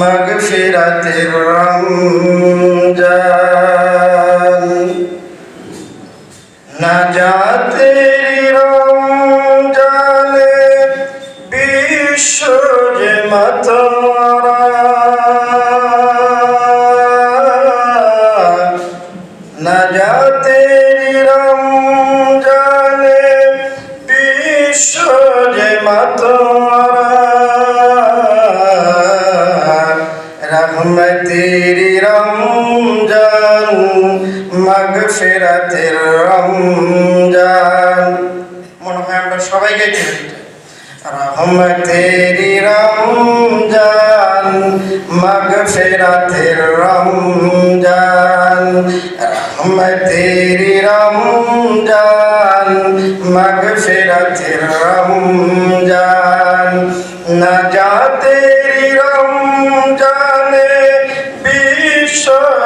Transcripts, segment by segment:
মাগফিরাতের রমজান। নাজাতের রমজানে বিশ্ব যে মাতরা। রহমতের রমজান মাগফিরাতের রমজান। মনে হয় আমরা সবাই গাইতে পারি রহমতের রমজান মাগফিরাতের রমজান। রহমতের রমজান মাগফিরাতের রমজান।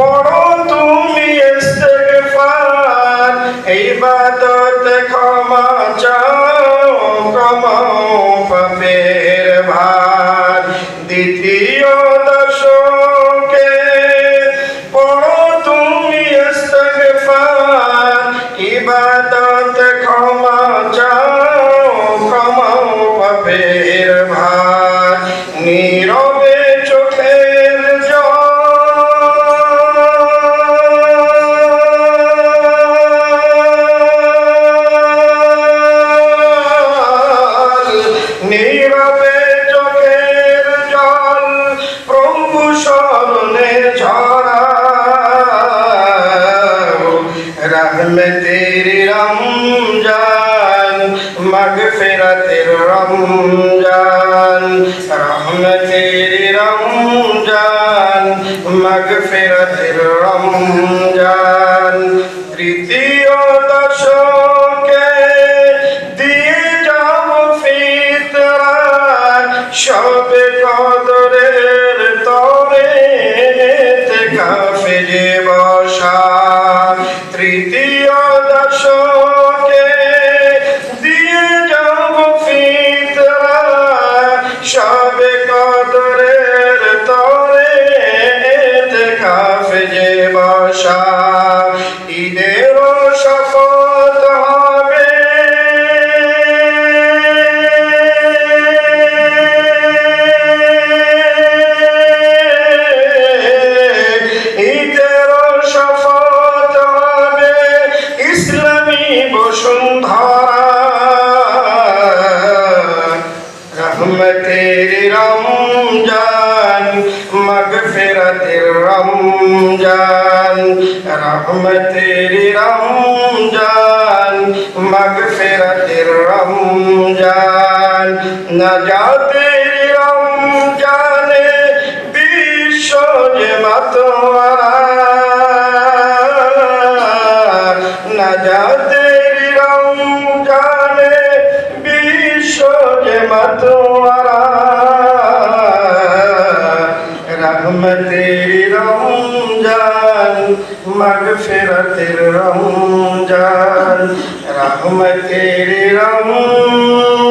পড়ো তুমি ইস্তেগফার, ইবাদত ক্ষমা চাও কমাও পাপের ভার। দ্বিতীয় দশকে পড়ো তুমি ইস্তেগফার, ইবাদত ক্ষমা চাও নীরবে চোখের জল, প্রভু স্মরণে ঝরা রহমতের রমজান, মগফিরাতের রমজান। রহমতের রমজান, মগফিরাতের রমজান। তৃতীয় সবে কদরের তরে কাফে যে বসা। তৃতীয় দশকে দিয়ে যাব ফিতরা। সবে কদরের তরে কাফে বসুন্ধরা। রহমতের রমজান মগফিরাতের রমজান। রহমতের রমজান মগফিরাতের রমজান। নাজাতের রমজানে বিশ্ব যে মাতোয়ারা নাজাতের রমজানে বিশ্ব যে মাতোয়ারা রহমতের রমজান মাগফিরাতের রমজান। রহমতের রমজান।